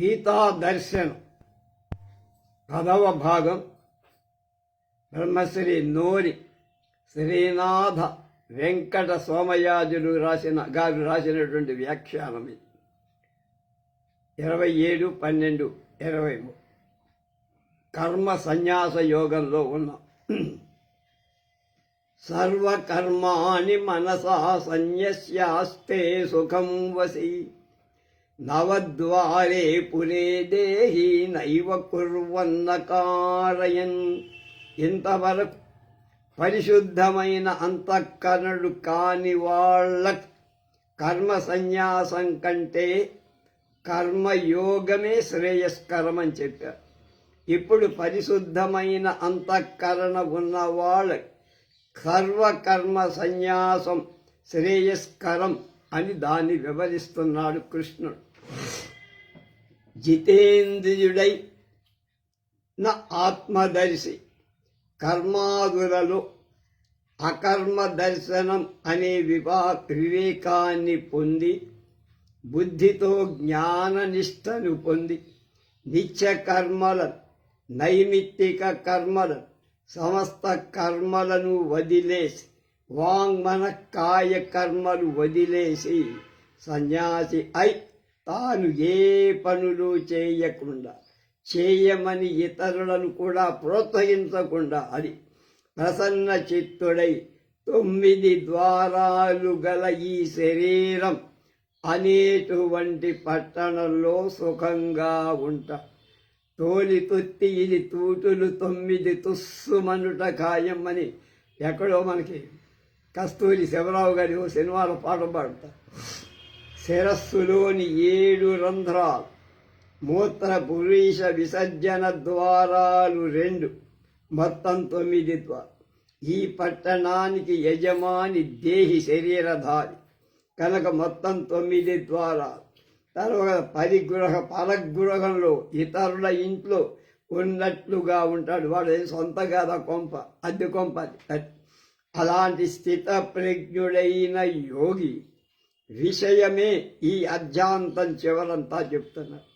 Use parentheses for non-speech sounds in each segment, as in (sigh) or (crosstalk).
గీతా దర్శనం. పదవ భాగం. బ్రహ్మశ్రీ నోరి శ్రీనాథ వెంకట సోమయాజులు రాసిన గారు రాసినటువంటి వ్యాఖ్యానం ఇది. ఇరవై ఏడు పన్నెండు ఇరవై మూడు. కర్మ సన్యాస యోగంలో ఉన్నాం. సర్వకర్మాణి మనసా సన్యస్యాస్తే సుఖం వసి. నవద్వారే పురే దేహి నైవ కుర్వన్న కారయన్ ఇంతవరకు పరిశుద్ధమైన అంతఃకరణుడు కాని వాళ్ళ కర్మ సన్యాసం కంటే కర్మయోగమే శ్రేయస్కరమని చెప్పారు. ఇప్పుడు పరిశుద్ధమైన అంతఃకరణ ఉన్న వాళ్ళ సర్వకర్మ సన్యాసం శ్రేయస్కరం అని దాన్ని వివరిస్తున్నాడు కృష్ణుడు. జితేంద్రియుడై నా ఆత్మదర్శి. కర్మాదులలో అకర్మ దర్శనం అనే వివా వివేకాన్ని పొంది బుద్ధితో జ్ఞాననిష్టను పొంది నిత్య కర్మల నైమిత్తిక కర్మల సమస్త కర్మలను వదిలేసి వాంగ్మన కాయ కర్మలు వదిలేసి సన్యాసి అయి తాను ఏ పనులు చేయకుండా చేయమని ఇతరులను కూడా ప్రోత్సహించకుండా అది ప్రసన్న చిత్తుడై తొమ్మిది ద్వారాలు గల ఈ శరీరం అనేటువంటి పట్టణంలో సుఖంగా ఉంట. తోలి తొత్తి ఇది తూటులు తొమ్మిది తుస్సుమనుట ఖాయం అని ఎక్కడో మనకి కస్తూరి శివరావు గారి ఓ పాట పాడుతారు. శిరస్సులోని ఏడు రంధ్రాలు. మూత్ర పురుష విసర్జన ద్వారాలు రెండు. మొత్తం తొమ్మిది ద్వారాలు ఈ పట్టణానికి యజమాని దేహి శరీరధారి. కనుక మొత్తం తొమ్మిది ద్వారాలు. తర్వాత పది గృహ పరగృహంలో ఇతరుల ఇంట్లో ఉన్నట్లుగా ఉంటాడు. వాడు ఏం సొంత కదా కొంప అద్దె కొంప అలాంటి స్థిత ప్రజ్ఞుడైన యోగి విషయమే ఈ అధ్యాంతం చివరంతా చెప్తున్నారు.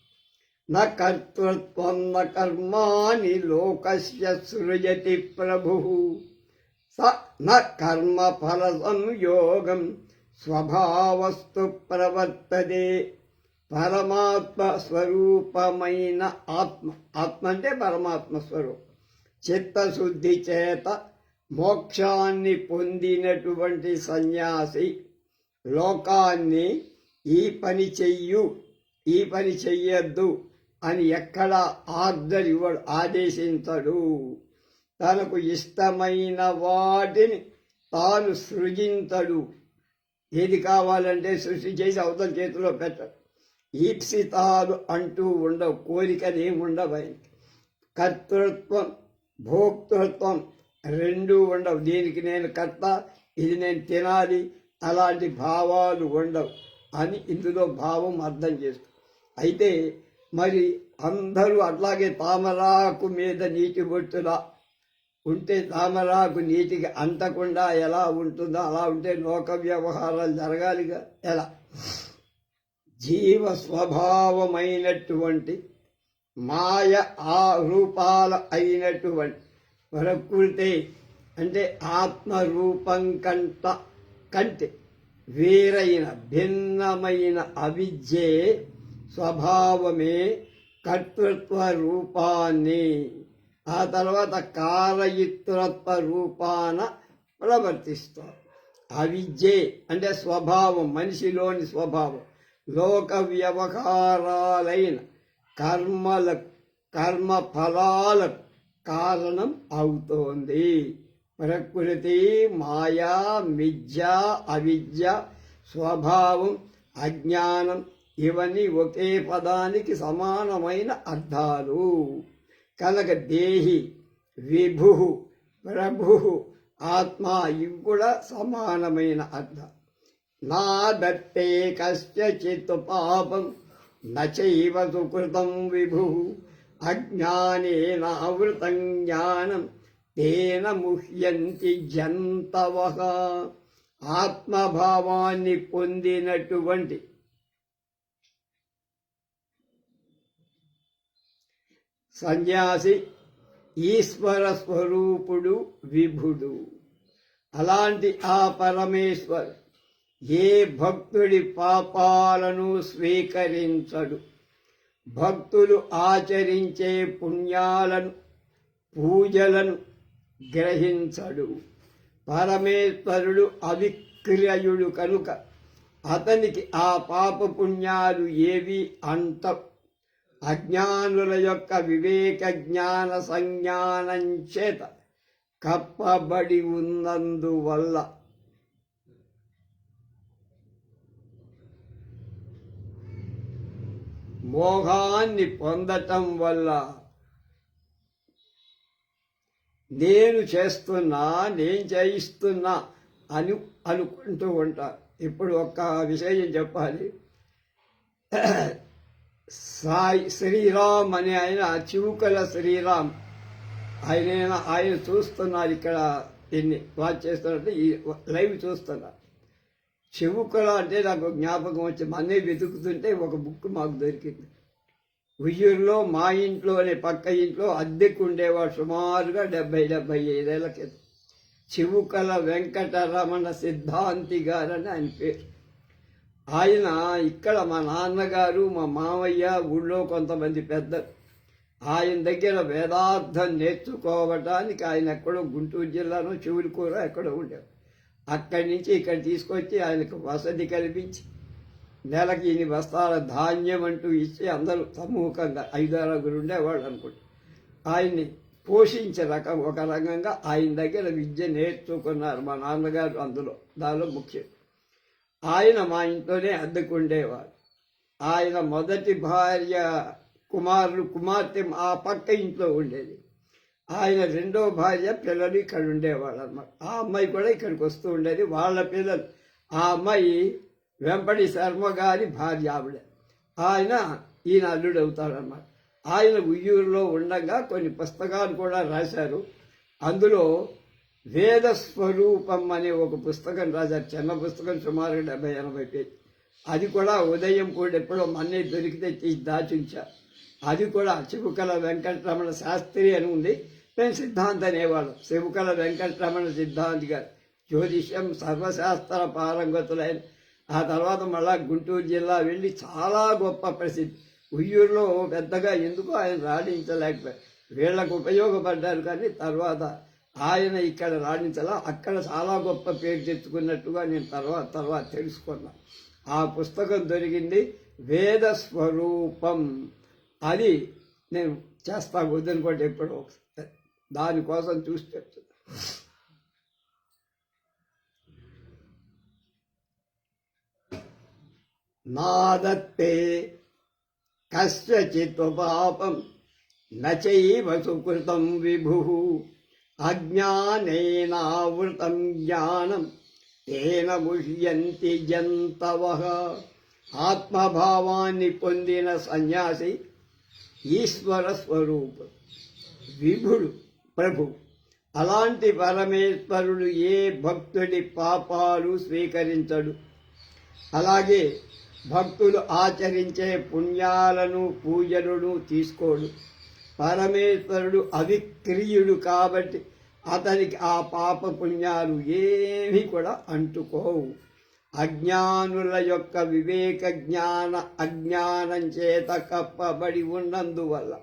న కర్తృత్వం న కర్మాని లోకస్య సృజతి ప్రభు. స న కర్మ ఫల సంయోగం స్వభావస్తు ప్రవర్తదే పరమాత్మ స్వరూపమైన ఆత్మ ఆత్మ అంటే పరమాత్మ స్వరూపం. చిత్తశుద్ధి చేత మోక్షాన్ని పొందినటువంటి సన్యాసి లోకాన్ని ఈ పని చెయ్యు ఈ పని చెయ్యొద్దు అని ఎక్కడ ఆర్డర్ ఇవ్వడు ఆదేశించడు. తనకు ఇష్టమైన వాటిని తాను సృజించడు. ఏది కావాలంటే సృష్టి చేసి అవతల చేతిలో పెట్టడు. ఈప్సితాలు అంటూ ఉండవు కోరికలు ఏమి ఉండవు కర్తృత్వం భోక్తృత్వం రెండూ ఉండవు. దీనికి నేను కర్త ఇది నేను తినాలి అలాంటి భావాలు ఉండవు అని ఇందులో భావం అర్థం చేస్తాం అయితే మరి అందరూ అట్లాగే తామరాకు మీద నీటి బొట్టులా ఉంటే తామరాకు నీటికి అంటకుండా ఎలా ఉంటుందో అలా ఉంటే లోక వ్యవహారాలు జరగాలిగా? ఎలా? జీవ స్వభావమైనటువంటి మాయ ఆ రూపాల అయినటువంటి ప్రకృతి అంటే ఆత్మరూపం కంట కంటే వేరైన భిన్నమైన అవిద్యే స్వభావమే కర్తృత్వ రూపాన్ని. ఆ తర్వాత కారయిత్రత్వ రూపాన ప్రవర్తిస్తారు అవిద్యే అంటే స్వభావం మనిషిలోని స్వభావం. లోక వ్యవహారాలైన కర్మల కర్మ ఫలాలకు కారణం అవుతోంది. ప్రకృతి మాయా మిథ్య అవిద్య స్వభావం అజ్ఞానం ఇవన్నీ ఒకే పదానికి సమానమైన అర్థాలు. కనుక దేహి విభు ప్రభు ఆత్మ ఇవి కూడా సమానమైన అర్థం. నా దత్తే కశ్చిత్ పాపం నైవ సుకృతం విభు. అజ్ఞానేనావృతం జ్ఞానం తేన ముహ్యంతి జంతవ. ఆత్మభావాన్ని పొందినటువంటి సన్యాసి ఈశ్వర స్వరూపుడు విభుడు. అలాంటి ఆ పరమేశ్వర్ ఏ భక్తుడి పాపాలను స్వీకరించడు. భక్తులు ఆచరించే పుణ్యాలను పూజలను గ్రహించడు. పరమేశ్వరుడు అవిక్రయుడు కనుక అతనికి ఆ పాప పుణ్యాలు ఏవి అంత? అజ్ఞానుల యొక్క వివేక జ్ఞాన సంజ్ఞానం చేత కప్పబడి ఉన్నందువల్ల. మోహాన్ని పొందటం వల్ల నేను చేస్తున్నా నేను చేయిస్తున్నా అని అనుకుంటూ ఉంటారు ఇప్పుడు ఒక్క విషయం చెప్పాలి. సాయి శ్రీరామ్ అని ఆయన చివుకల శ్రీరామ్. ఆయన ఆయన చూస్తున్నారు ఇక్కడ దీన్ని వాచ్ చేస్తున్నట్టు ఈ లైవ్ చూస్తున్నారు. చెవుకల అంటే నాకు జ్ఞాపకం వచ్చి మనే వెతుకుతుంటే ఒక బుక్ మాకు దొరికింది. ఉయ్యూరులో మా ఇంట్లోనే పక్క ఇంట్లో అద్దెకు ఉండేవాడు సుమారుగా డెబ్బై డెబ్బై ఐదేళ్ళ క్రితం. చివుకల వెంకటరమణ సిద్ధాంతి గారని ఆయన పేరు. ఆయన ఇక్కడ మా నాన్నగారు మా మామయ్య ఊళ్ళో కొంతమంది పెద్దలు. ఆయన దగ్గర వేదార్థం నేర్చుకోవటానికి ఆయన ఎక్కడో గుంటూరు జిల్లాలో చివురికూర ఎక్కడో ఉండేవారు. అక్కడి నుంచి ఇక్కడ తీసుకొచ్చి ఆయనకు వసతి కల్పించి నెలకి ఇన్ని బస్తాల ధాన్యం అంటూ ఇచ్చి అందరూ సమూహంగా ఐదారుగురు ఉండేవాళ్ళు అనుకుంటారు ఆయన్ని పోషించే రకం ఒక రకంగా ఆయన దగ్గర విద్య నేర్చుకున్నారు మా నాన్నగారు అందులో దానిలో ముఖ్యం. ఆయన మా ఇంట్లోనే అద్దెకుండేవారు. ఆయన మొదటి భార్య కుమారులు కుమార్తె ఆ పక్క ఇంట్లో ఉండేది. ఆయన రెండో భార్య పిల్లలు ఇక్కడ ఉండేవాళ్ళు అనమాట ఆ అమ్మాయి కూడా ఇక్కడికి వస్తూ ఉండేది. వాళ్ళ పిల్లలు ఆ అమ్మాయి వెంపటి శర్మ గారి భార్య ఆవిడ. ఆయన ఈయన అల్లుడు అవుతాడనమాట ఆయన ఉయ్యూరులో ఉండగా కొన్ని పుస్తకాలు కూడా రాశారు. అందులో వేద స్వరూపం అనే ఒక పుస్తకం రాశారు. చిన్న పుస్తకం సుమారు డెబ్బై ఎనభై పేజీ. అది కూడా ఉదయం కూడా ఎప్పుడో మన్నే దొరికితే తీసి దాచుంచా. అది కూడా శివకళ వెంకటరమణ శాస్త్రి అని ఉంది. నేను సిద్ధాంత్ అనేవాడు. శివకళ వెంకటరమణ సిద్ధాంతి గారు. జ్యోతిష్యం సర్వశాస్త్ర పారంగతులైన ఆ తర్వాత మళ్ళా గుంటూరు జిల్లా వెళ్ళి చాలా గొప్ప ప్రసిద్ధి. ఉయ్యూరులో పెద్దగా ఎందుకు ఆయన రాణించలేకపోయారు వీళ్ళకు ఉపయోగపడ్డారు కానీ తర్వాత ఆయన ఇక్కడ రాణించలా. అక్కడ చాలా గొప్ప పేరు తెచ్చుకున్నట్టుగా నేను తర్వాత తర్వాత తెలుసుకున్నా. ఆ పుస్తకం దొరికింది వేద స్వరూపం అది నేను చేస్తా. వద్దనుకోండి ఎప్పుడో దానికోసం చూసి చెప్తున్నాను నాదత్తే కస్యచిత్ పాపం నైవ సుకృతం విభు అజ్ఞానేనావృతం జ్ఞానం తేన గుహ్యంతి జంతవ ఆత్మభావాన్ని పొందిన సన్యాసి ఈశ్వర స్వరూపు. విభుడు ప్రభు అలాంటి పరమేశ్వరుడు ఏ భక్తుడి పాపాలు స్వీకరించడు? అలాగే భక్తులు ఆచరించే పుణ్యాలను పూజలను తీసుకోడు. పరమేశ్వరుడు అవిక్రియుడు కాబట్టి అతనికి ఆ పాప పుణ్యాలు ఏమీ కూడా అంటుకోవు. అజ్ఞానుల యొక్క వివేక జ్ఞాన అజ్ఞానం చేత కప్పబడి ఉన్నందువల్ల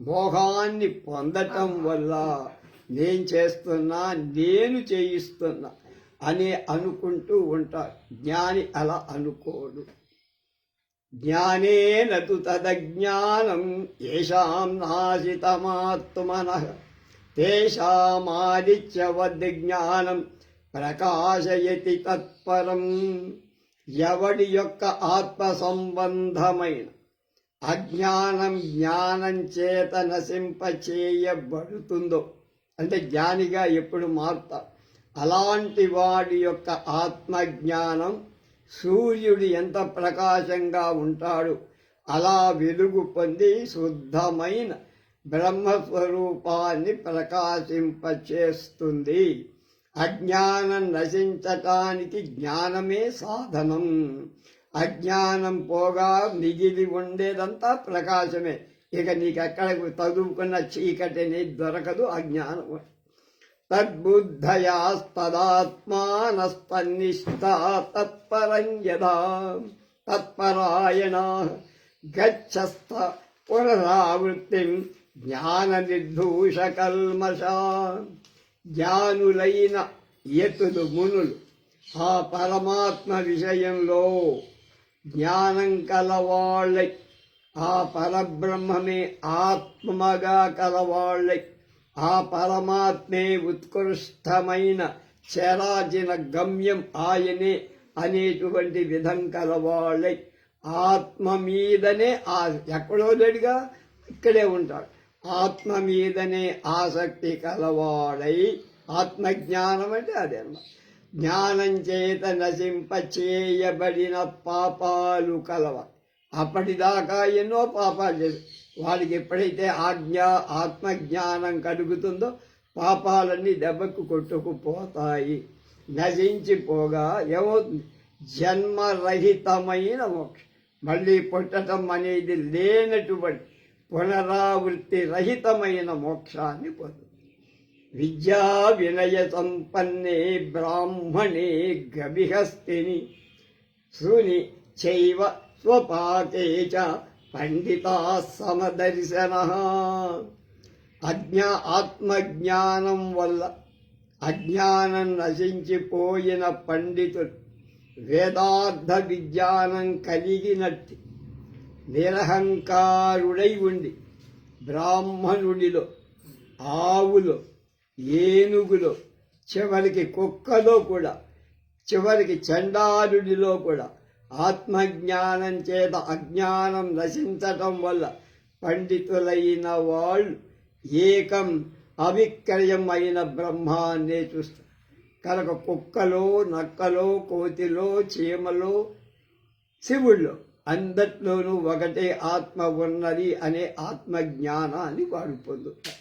మోహాన్ని పొందటం వల్ల నేను చేస్తున్నా నేను చేయిస్తున్నా అని అనుకుంటూ ఉంటాడు. జ్ఞాని అలా అనుకోడు. జ్ఞానేన తు తదజ్ఞానం ఏషాం నాశితమాత్మన. తేషామాదిత్యవద్ జ్ఞానం ప్రకాశయతి తత్పరం ఎవడి యొక్క ఆత్మ సంబంధమైన అజ్ఞానం జ్ఞానం చేత నశింపచేయబడుతుందో? అంటే జ్ఞానిగా ఎప్పుడు మారుతా? అలాంటి వాడి యొక్క ఆత్మజ్ఞానం సూర్యుడు ఎంత ప్రకాశంగా ఉంటాడు అలా వెలుగు పొంది శుద్ధమైన బ్రహ్మస్వరూపాన్ని ప్రకాశింపచేస్తుంది. అజ్ఞానం నశించటానికి జ్ఞానమే సాధనం. అజ్ఞానం పోగా మిగిలి ఉండేదంతా ప్రకాశమే. ఇక నీకు ఎక్కడ చదువుకున్న చీకటి అనేది దొరకదు అజ్ఞానం. తద్బుద్ధయాస్తదాత్మానస్తన్నిష్టా తత్పరం యదా తత్పరాయణ గచ్చస్థ పునరావృత్తిం జ్ఞాన నిర్దూష జ్ఞానులైన యతులు మునులు ఆ పరమాత్మ విషయంలో జ్ఞానం కలవాళ్ళై ఆ పరబ్రహ్మమే ఆత్మగా కలవాళ్ళై. ఆ పరమాత్మే ఉత్కృష్టమైన చరాచర గమ్యం ఆయనే అనేటువంటి విధం కలవాళ్ళై ఆత్మ మీదనే ఆ ఎక్కడో లేడుగా ఇక్కడే ఉంటాడు. ఆత్మ మీదనే ఆసక్తి కలవాడై ఆత్మజ్ఞానం అంటే అదే జ్ఞానం చేత నశింప చేయబడిన పాపాలు కలవ అప్పటిదాకా ఎన్నో పాపాలు చేసి వాడికి ఎప్పుడైతే ఆజ్ఞ ఆత్మజ్ఞానం కలుగుతుందో పాపాలన్నీ దెబ్బకు కొట్టుకుపోతాయి. నశించిపోగా ఏమవుతుంది? జన్మరహితమైన మోక్షం. మళ్ళీ పుట్టడం అనేది లేనటువంటి పునరావృత్తి రహితమైన మోక్షాన్ని పొందు విద్యా వినయ సంపన్నే బ్రాహ్మణే గవిహస్తిని శృని చైవ స్వపాకే చ పండితా సమదర్శన. అజ్ఞా ఆత్మజ్ఞానం వల్ల అజ్ఞానం నశించిపోయిన పండితుడు వేదార్థ విజ్ఞానం కలిగినట్టు నిరహంకారుడై ఉండి బ్రాహ్మణుడిలో ఆవులో ఏనుగులో చివరికి కుక్కలో కూడా చివరికి చండారుడిలో కూడా ఆత్మజ్ఞానం చేత అజ్ఞానం నశించటం వల్ల పండితులైన వాళ్ళు ఏకం అవిక్రయం అయిన బ్రహ్మాన్నే చూస్తారు. కనుక కుక్కలో నక్కలో కోతిలో చీమలో శివుళ్ళు అందట్లోనూ ఒకటే ఆత్మ ఉన్నది అనే ఆత్మజ్ఞానాన్ని వాడు పొందుతారు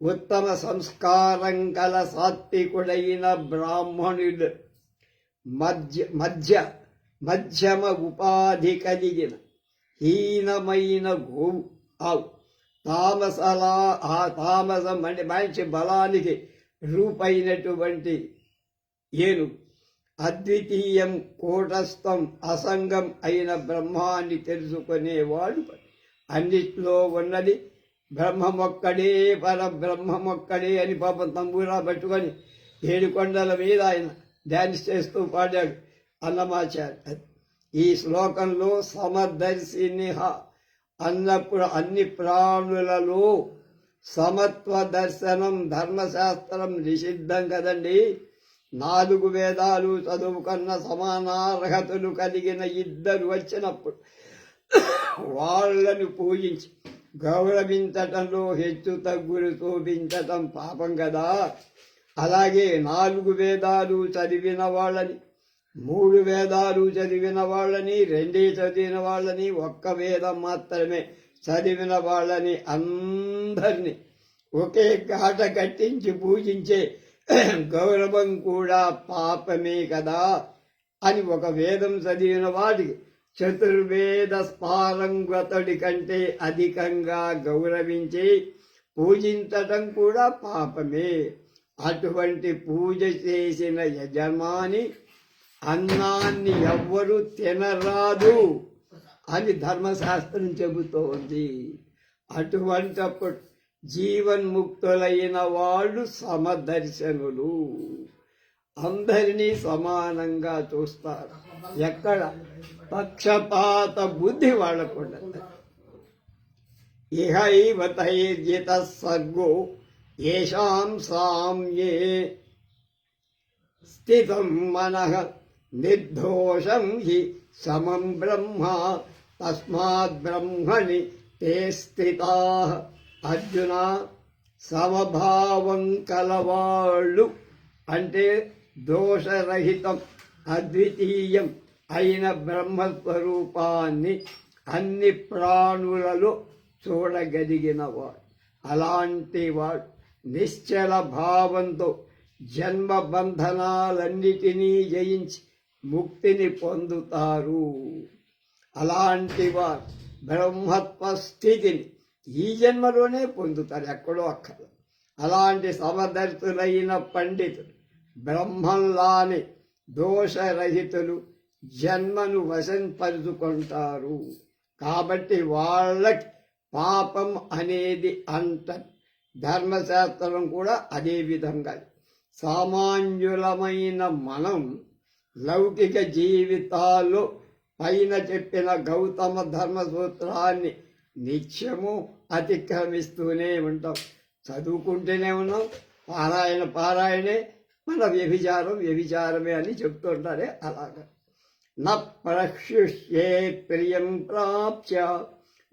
ఉత్తమ సంస్కారం గల సాత్వికుడైన బ్రాహ్మణుడు మధ్య మధ్య మధ్యమ ఉపాధి కలిగిన హీనమైన గోవు. ఆవు తామసలా ఆ తామసం అంటే మంచి బలానికి రూపైనటువంటి ఏను. అద్వితీయం కూటస్థం అసంగం అయిన బ్రహ్మాన్ని తెలుసుకునేవాడు అన్నిట్లో ఉన్నది బ్రహ్మమొక్కడే పర బ్రహ్మమొక్కడే అని పాపం తంబూరా పట్టుకొని ఏడు కొండల మీద ఆయన డ్యాన్స్ చేస్తూ పాడాడు. అన్నమాచార్య. ఈ శ్లోకంలో సమదర్శినిహ అన్నప్పుడు అన్ని ప్రాణులలో సమత్వ దర్శనం ధర్మశాస్త్రం నిషిద్ధం కదండి. నాలుగు వేదాలు చదువుకున్న సమానార్హతలు కలిగిన ఇద్దరు వచ్చినప్పుడు వాళ్ళను పూజించి గౌరవించటంలో హెచ్చు తగ్గులు చూపించటం పాపం కదా. అలాగే నాలుగు వేదాలు చదివిన వాళ్ళని మూడు వేదాలు చదివిన వాళ్ళని రెండే చదివిన వాళ్ళని ఒక్క వేదం మాత్రమే చదివిన వాళ్ళని అందరినీ ఒకే ఘాట కట్టించి పూజించే (clears throat) గౌరవం కూడా పాపమే కదా అని ఒక వేదం చదివిన వాడికి. చతుర్వేద స్పారంగతుడి కంటే అధికంగా గౌరవించి పూజించటం కూడా పాపమే. అటువంటి పూజ చేసిన యజమాని అన్నాన్ని ఎవ్వరూ తినరాదు అని ధర్మశాస్త్రం చెబుతోంది. అటువంటప్పుడు జీవన్ముక్తులైన వాళ్ళు సమదర్శనులు. అందరినీ సమానంగా చూస్తారు. ఎక్కడ? పక్షపాత బుద్ధి వాళ్ళకుండా ఇహైవ తైర్జిత సర్గో ఏషాం సామ్యే స్థితం మనః నిర్దోషం హి సమం బ్రహ్మ తస్మాత్ బ్రహ్మణి తే స్థితా. అర్జున సమభావం కలవాళ్ళు అంటే దోషరహితం అద్వితీయం అయిన బ్రహ్మస్వరూపాన్ని అన్ని ప్రాణులలో చూడగలిగినవాడు. అలాంటి వాడు నిశ్చల భావంతో జన్మ బంధనాలన్నిటినీ జయించి ముక్తిని పొందుతారు. అలాంటి వారు బ్రహ్మత్వ స్థితిని ఈ జన్మలోనే పొందుతారు ఎక్కడో అక్కడ. అలాంటి సమదర్తులైన పండితులు బ్రహ్మంలాని దోషరహితులు జన్మను వశంపరుచుకుంటారు. కాబట్టి వాళ్ళకి పాపం అనేది అంట ధర్మశాస్త్రం కూడా అదే విధంగా. సామాన్యులమైన మనం లౌకిక జీవితాలు పైన చెప్పిన గౌతమ ధర్మ సూత్రాన్ని నిత్యము అతిక్రమిస్తూనే ఉంటాం. చదువుకుంటూనే ఉన్నాం పారాయణ పారాయణే మన వ్యభిచారం వ్యభిచారమే అని చెప్తుంటారే అలాగా. న ప్రశుష్యే ప్రియం ప్రాప్య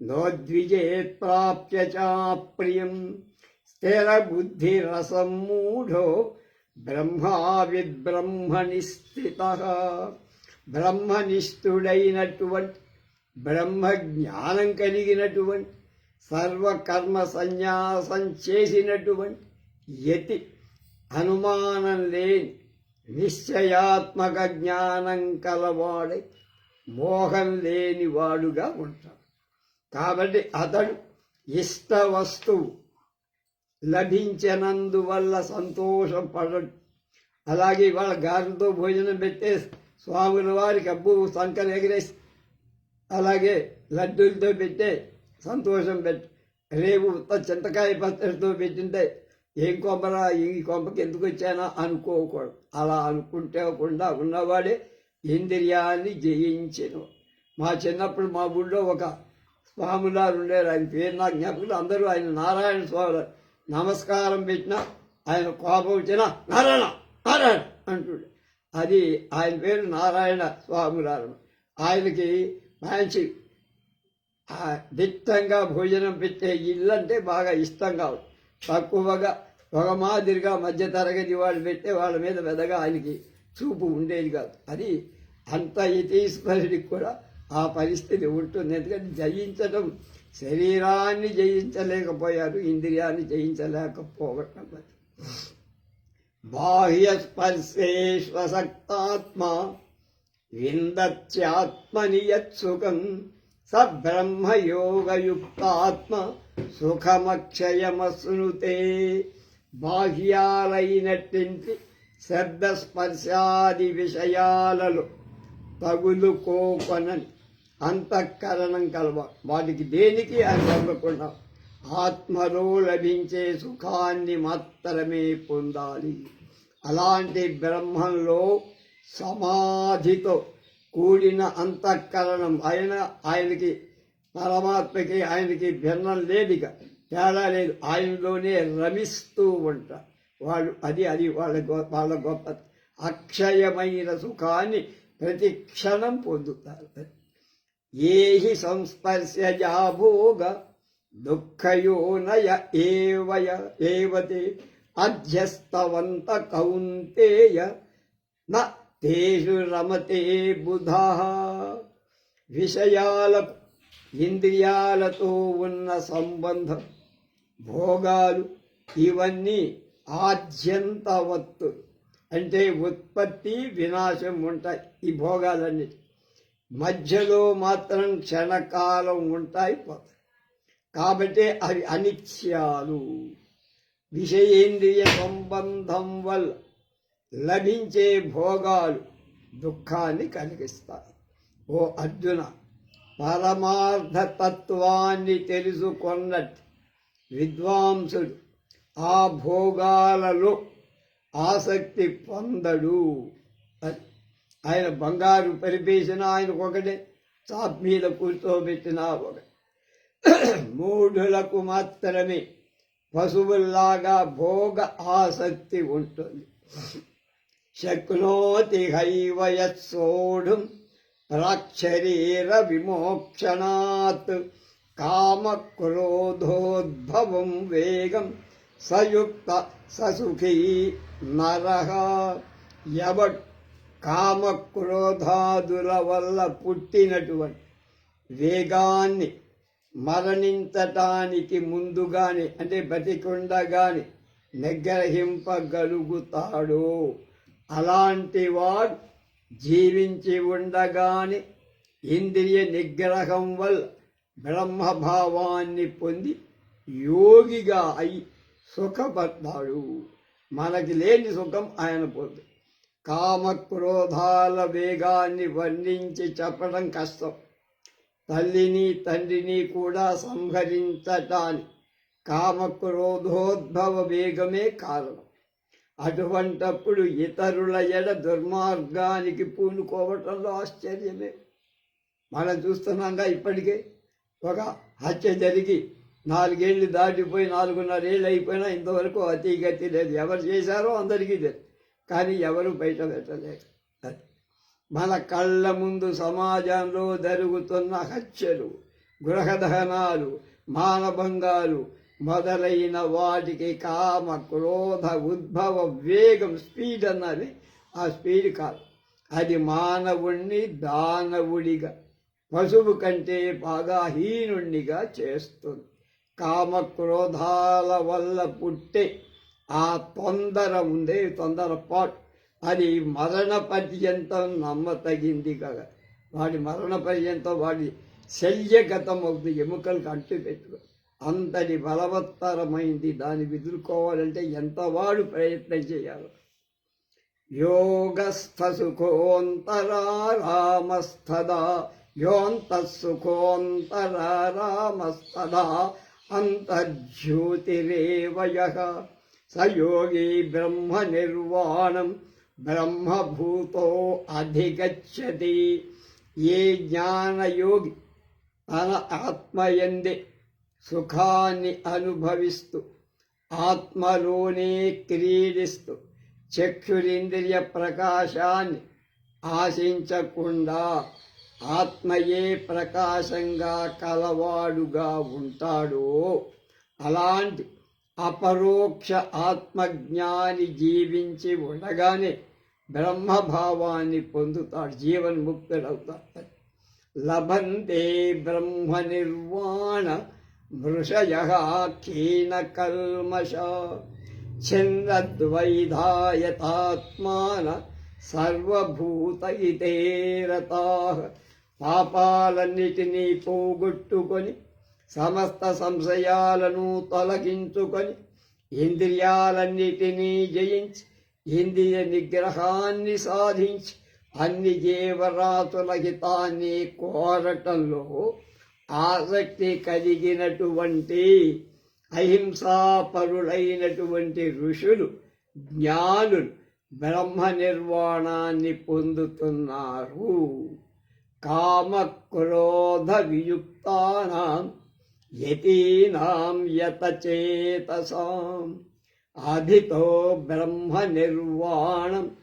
నోద్విజే ప్రాప్య చాప్రియం స్థిర బుద్ధి రసం మూఢో బ్రహ్మావిద్ బ్రహ్మనిస్థిత బ్రహ్మనిష్ఠుడైనటువంటి బ్రహ్మ జ్ఞానం కలిగినటువంటి సర్వకర్మ సన్యాసం చేసినటువంటి యతి అనుమానం లేని నిశ్చయాత్మక జ్ఞానం కలవాడై మోహం లేని వాడుగా ఉంటాడు. కాబట్టి అతడు ఇష్ట వస్తువు లభించినందువల్ల సంతోషపడ అలాగే వాళ్ళ గారెలతో భోజనం పెట్టే స్వాముల వారికి అబ్బు సంకలు ఎగిరేసి అలాగే లడ్డూలతో పెట్టే సంతోషం పెట్టి రేపు చింతకాయ పచ్చడితో పెట్టింటే ఏం కొమ్మరా ఈ కొమ్మకి ఎందుకు వచ్చానా అనుకోకూడదు. అలా అనుకుంటేకుండా ఉన్నవాడే ఇంద్రియాన్ని జయించను. మా చిన్నప్పుడు మా ఊళ్ళో ఒక స్వాములారు ఉండేవారు. ఆయన పేరు నాకు జ్ఞాపకం అందరూ ఆయన నారాయణ స్వామి నమస్కారం పెట్టినా ఆయన కోపం వచ్చినా నారాయణ నారాయణ అంటుండే. అది ఆయన పేరు నారాయణ స్వాములారు. ఆయనకి మంచి దిట్టంగా భోజనం పెట్టే ఇల్లు అంటే బాగా ఇష్టంగా తక్కువగా ఒక మాదిరిగా మధ్య తరగతి వాళ్ళు పెట్టే వాళ్ళ మీద పెద్దగా ఆయనకి చూపు ఉండేది కాదు. అది అంత యతీశ్వరుడికి కూడా ఆ పరిస్థితి ఉంటుంది. ఎందుకంటే జయించడం శరీరాన్ని జయించలేకపోయారు ఇంద్రియాన్ని జయించలేకపోవటం. బాహ్య బాహ్యస్పర్శేష్వసక్తాత్మ విందత్యాత్మని యత్సుఖం స బ్రహ్మయోగయుక్తాత్మ సుఖమక్షయమశ్నుతే. బాహ్యాలైనటువంటి శబ్దస్పర్శాది విషయాలలో తగులుకోకొనని అంతఃకరణం కలవ వాటికి దేనికి అని తగ్గకుండా ఆత్మలో లభించే సుఖాన్ని మాత్రమే పొందాలి. అలాంటి బ్రహ్మంలో సమాధితో కూడిన అంతఃకరణం ఆయన ఆయనకి పరమాత్మకి ఆయనకి భిన్నం లేదిక తేడా లేదు. ఆయనలోనే రమిస్తూ ఉంటారు వాళ్ళు అది అది వాళ్ళ వాళ్ళ గొప్ప అక్షయమైన సుఖాన్ని ప్రతి క్షణం పొందుతారు. ఏహి సంస్పర్శ భోగ దుఃఖయోనయ ఏవయ ఏవతే అధ్యస్తవంత కౌంతేయ న తేషు రమతే బుధా విషయాలకు ఇంద్రియాలతో ఉన్న సంబంధం భోగాలు ఇవన్నీ ఆద్యంతవత్తు. అంటే ఉత్పత్తి వినాశం ఉంటాయి ఈ భోగాలన్నీ మధ్యలో మాత్రం క్షణకాలం ఉంటాయి పోతాయి. కాబట్టి అవి అనిత్యాలు. విషయేంద్రియ సంబంధం వల్ల లభించే భోగాలు దుఃఖాన్ని కలిగిస్తాయి. ఓ అర్జున పరమార్థ తత్వాన్ని తెలుసుకొన్నట్టు విద్వాంసుడు ఆ భోగాలలో ఆసక్తి పొందడు అని. ఆయన బంగారు పరిపేసిన ఆయనకు ఒకటే చాప్ కూర్చోబెట్టిన ఒకటి. మూఢులకు మాత్రమే పశువుల్లాగా భోగ ఆసక్తి ఉంటుంది. శక్నోతి హైవ యత్సోఢుం ప్రాక్షరీర విమోక్షణాత్ కామక్రోధోద్భవం వేగం సయుక్త ససుఖీ నరహ ఎవడు కామ క్రోధాదుల వల్ల పుట్టినటువంటి వేగాన్ని మరణించటానికి ముందుగానే అంటే బతికుండగానే నిగ్రహింపగలుగుతాడు. అలాంటి వాడు జీవించి ఉండగానే ఇంద్రియ నిగ్రహం వల్ల బ్రహ్మభావాన్ని పొంది యోగిగా అయి సుఖపడ్డాడు మనకి లేని సుఖం ఆయన పొందు. కామ క్రోధాల వేగాన్ని వర్ణించి చెప్పడం కష్టం. తల్లిని తండ్రిని కూడా సంహరించటానికి కామక్రోధోద్భవ వేగమే కారణం. అటువంటప్పుడు ఇతరుల ఎడ దుర్మార్గానికి పూనుకోవటంలో ఆశ్చర్యమే. మనం చూస్తున్నాగా ఇప్పటికే ఒక హత్య జరిగి నాలుగేళ్ళు దాటిపోయి నాలుగున్నరేళ్ళు అయిపోయినా ఇంతవరకు అతిగతి లేదు. ఎవరు చేశారో అందరికీ తెలుసు కానీ ఎవరు బయట పెట్టలేదు అది. మన కళ్ళ ముందు సమాజంలో జరుగుతున్న హత్యలు గృహదహనాలు మానభంగాలు మొదలైన వాటికి కామ క్రోధ ఉద్భవ వేగం స్పీడ్ అన్నది ఆ స్పీడ్ కాదు అది మానవుణ్ణి దానవుడిగా పశువు కంటే బాగా హీనుణ్ణిగా చేస్తుంది కామ క్రోధాల వల్ల పుట్టే ఆ తొందర ఉందే తొందరపాటు అది మరణ పర్యంతం నమ్మతగింది కదా వాడి మరణ పర్యంతం వాడి శల్యగతం అవుతుంది ఎముకలకు అంటు పెట్టుకో. అంతటి బలవత్తరమైంది. దాన్ని ఎదుర్కోవాలంటే ఎంతవాడు ప్రయత్నం చేయాలి? యోగస్థ సుఖోంతరా యోంత యోంతఃసుఖోంతరా రామస్తదా అంతర్జ్యోతిరేవయ. సయోగి బ్రహ్మ నిర్వాణం బ్రహ్మభూతో అధిగచ్చతి ఏ జ్ఞానయోగి తన ఆత్మయందే సుఖాన్ని అనుభవిస్తూ ఆత్మలోనే క్రీడిస్తూ చక్షురింద్రియ ప్రకాశాన్ని ఆశించకుండా ఆత్మయే ప్రకాశంగా కలవాడుగా ఉంటాడో. అలాంటి అపరోక్ష ఆత్మజ్ఞాని జీవించి ఉండగానే బ్రహ్మభావాన్ని పొందుతాడు జీవన్ముక్తుడవుతాడు. లభంతే బ్రహ్మ నిర్వాణ మృషయ కీన కల్మష ఛిన్నద్వైధాయతాత్మాన సర్వభూత ఇతేరతా పాపాలన్నిటినీ పోగొట్టుకొని సమస్త సంశయాలను తొలగించుకొని ఇంద్రియాలన్నిటినీ జయించి ఇంద్రియ నిగ్రహాన్ని సాధించి అన్ని జీవరాతుల హితాన్ని కోరటంలో ఆసక్తి కలిగినటువంటి అహింసాపరులైనటువంటి ఋషులు జ్ఞానులు బ్రహ్మ నిర్వాణాన్ని పొందుతున్నారు. కామ క్రోధ యతీనాం యతచేతసాం. అధితో బ్రహ్మ నిర్వాణం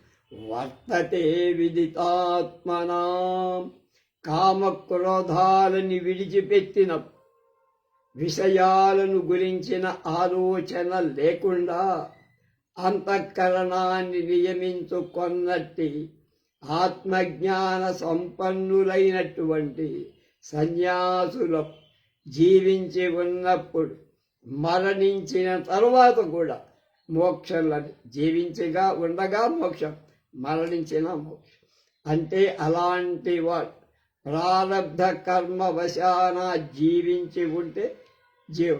వర్తతే విదితాత్మనాం. కామక్రోధాలని విడిచిపెట్టిన విషయాలను గురించిన ఆలోచన లేకుండా అంతఃకరణాన్ని నియమించుకొన్నట్టి ఆత్మజ్ఞాన సంపన్నులైనటువంటి సన్యాసుల జీవించి ఉన్నప్పుడు మరణించిన తరువాత కూడా మోక్షం జీవించగా ఉండగా మోక్షం మరణించిన మోక్షం. అంటే అలాంటి వాడు ప్రారంధ కర్మ వశాన జీవించి ఉంటే జీవ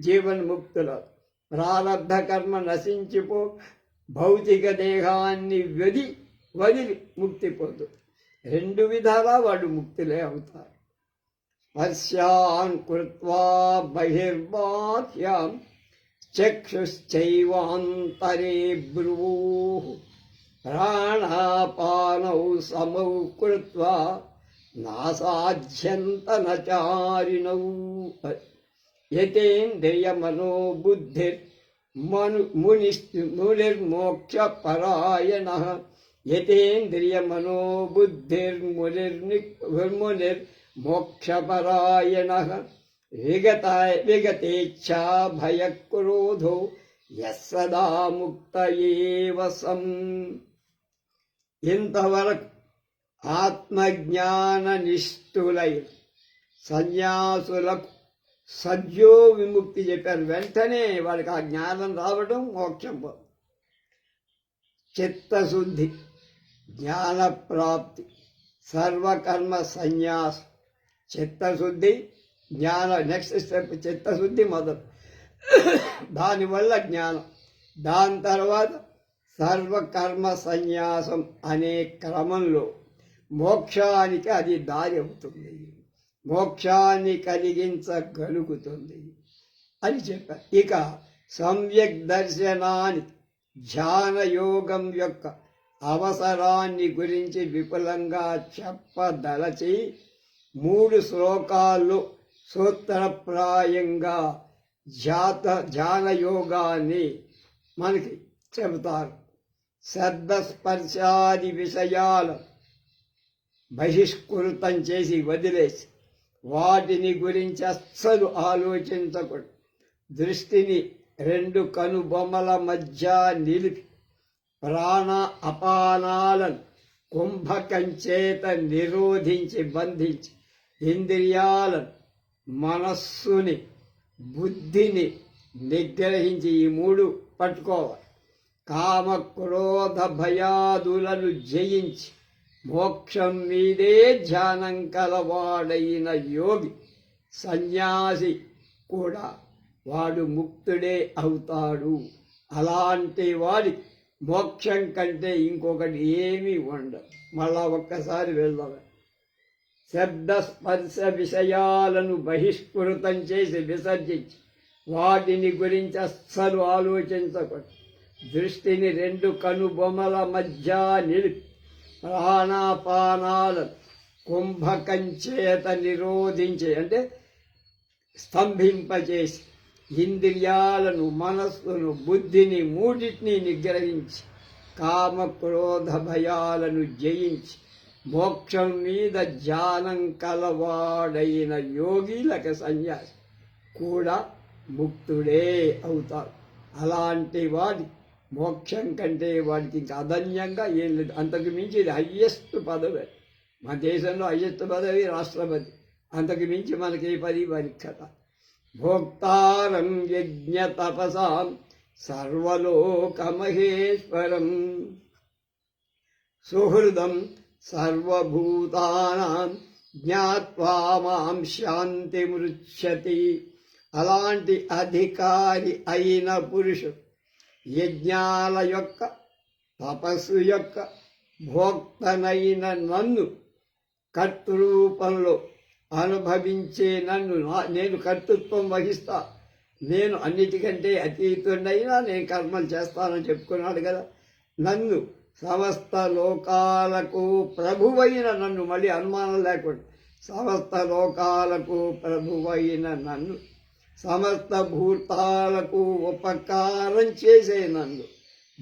జీవన్ముక్తులు ప్రారంధ కర్మ నశించిపో భౌతిక దేహాన్ని వది వదిలి ముక్తి పొందు. రెండు విధాలా వాడు ముక్తులే అవుతారు. స్పర్శాన్ కృత్వా బహిర్బాహ్యాం చక్షుశ్చైవాంతరే బ్రువూ ప్రాణాపానౌ సమౌ కృత్వా నాసాధ్యంతనచారిణౌ యతేంద్రియమనో బుద్ధిర్ మను ముని మునిర్మోక్షపరాయణ యతేంద్రియమనో విగత విగతేచ్ఛా భయక్రోధో యస్సదా ముక్త ఏవ సం ఇంతవరకు ఆత్మజ్ఞాన నిష్ఠులై సన్యాసులకు సద్యో విముక్తి చెప్పారు. వెంటనే వాడికి ఆ జ్ఞానం రావడం మోక్షం చిత్తశుద్ధి జ్ఞానప్రాప్తి సర్వకర్మ సన్యాసం. చిత్తశుద్ధి జ్ఞాన నెక్స్ట్ స్టెప్ చిత్తశుద్ధి మొదలు. దానివల్ల జ్ఞానం. దాని తర్వాత సర్వకర్మ సన్యాసం అనే క్రమంలో మోక్షానికి అది దారి అవుతుంది మోక్షాన్ని కలిగించగలుగుతుంది అని చెప్పారు ఇక సమ్యక్ దర్శనాన్ని ధ్యాన యోగం యొక్క అవసరాన్ని గురించి విపులంగా చెప్పదలచి మూడు శ్లోకాల్లో సూత్రప్రాయంగా జాత ధ్యానయోగాన్ని మనకి చెబుతారు. శబ్దస్పర్శాది విషయాలు బహిష్కృతం చేసి వదిలేసి వాటిని గురించి అస్సలు ఆలోచించకూడదు. దృష్టిని రెండు కనుబొమ్మల మధ్య నిలిపి ప్రాణ అపానాలను కుంభకం చేత నిరోధించి బంధించి ఇంద్రియాలను మనస్సుని బుద్ధిని నిగ్రహించి ఈ మూడు పట్టుకోవాలి. కామ క్రోధ భయాదులను జయించి మోక్షం మీదే ధ్యానం కలవాడైన యోగి సన్యాసి కూడా వాడు ముక్తుడే అవుతాడు. అలాంటి వాడి మోక్షం కంటే ఇంకొకటి ఏమీ ఉండదు. మళ్ళా ఒక్కసారి వెళ్దాం. శబ్ద స్పర్శ విషయాలను బహిష్కృతం చేసి విసర్జించి వాటిని గురించి అస్సలు ఆలోచించకూడదు. దృష్టిని రెండు కనుబొమల మధ్య నిలిపి ప్రాణాపానాలను కుంభకం చేత నిరోధించి అంటే స్తంభింపచేసి ఇంద్రియాలను మనస్సును బుద్ధిని మూడింటిని నిగ్రహించి కామ క్రోధ భయాలను జయించి మోక్షం మీద ధ్యానం కలవాడైన యోగిలక సన్యాసి కూడా ముక్తుడే అవుతారు. అలాంటి వాడి మోక్షం కంటే వాడికి ఇంకా అదన్యంగా ఏం లేదు. అంతకు మించి ఇది హయ్యెస్ట్ పదవి. మన దేశంలో హయ్యెస్ట్ పదవి రాష్ట్రపతి. అంతకు మించి మనకి ఏ పది వారికి కథ భోక్తారం యజ్ఞ తపసాం సర్వలోకమహేశ్వరం. సుహృదం సర్వభూతానాం జ్ఞాత్వా మాం శాంతి మృచ్చతి అలాంటి అధికారి అయిన పురుషుడు యజ్ఞాల యొక్క తపస్సు యొక్క భోక్తనైన నన్ను కర్తృరూపంలో అనుభవించే నన్ను నేను కర్తృత్వం వహిస్తా. నేను అన్నిటికంటే అతీతుడైనా నేను కర్మలు చేస్తానని చెప్పుకున్నాడు కదా. నన్ను సమస్త లోకాలకు ప్రభువైన నన్ను. మళ్ళీ అనుమానం లేకుండా. సమస్త లోకాలకు ప్రభువైన నన్ను. సమస్త భూతాలకు ఉపకారం చేసే నన్ను.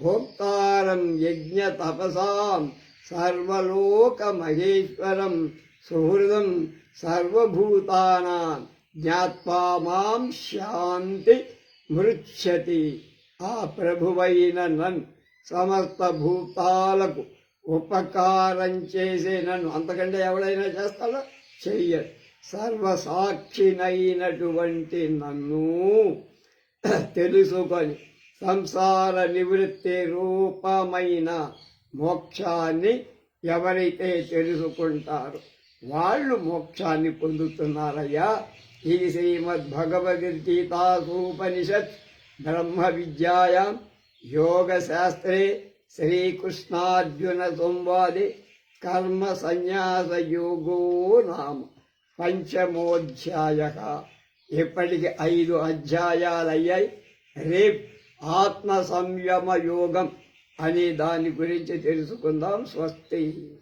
భోక్తారం యజ్ఞ తపసాం సర్వలోక మహేశ్వరం సుహృదం సర్వభూతానా. జ్ఞాత్వా మాం శాంతి మృచ్చతి ఆ ప్రభువైన నన్ను. సమస్త భూతాలకు ఉపకారం చేసే నన్ను అంతకంటే ఎవడైనా చేస్తాడో? చెయ్యడు. సర్వసాక్షినైనటువంటి నన్ను తెలుసుకొని సంసార నివృత్తి రూపమైన మోక్షాన్ని ఎవరైతే తెలుసుకుంటారో వాళ్ళు మోక్షాన్ని పొందుతున్నారయ్యా. ఈ శ్రీమద్భగవద్గీతాసూపనిషత్ బ్రహ్మ విద్యాయాం యోగశాస్త్రే శ్రీకృష్ణార్జున సంవాదే కర్మ సన్యాస యోగో నామ పంచమోధ్యాయ ఇప్పటికి ఐదు అధ్యాయాలు అయ్యాయి ఆత్మ సంయమ యోగం అనే దాని గురించి తెలుసుకుందాం. స్వస్తి.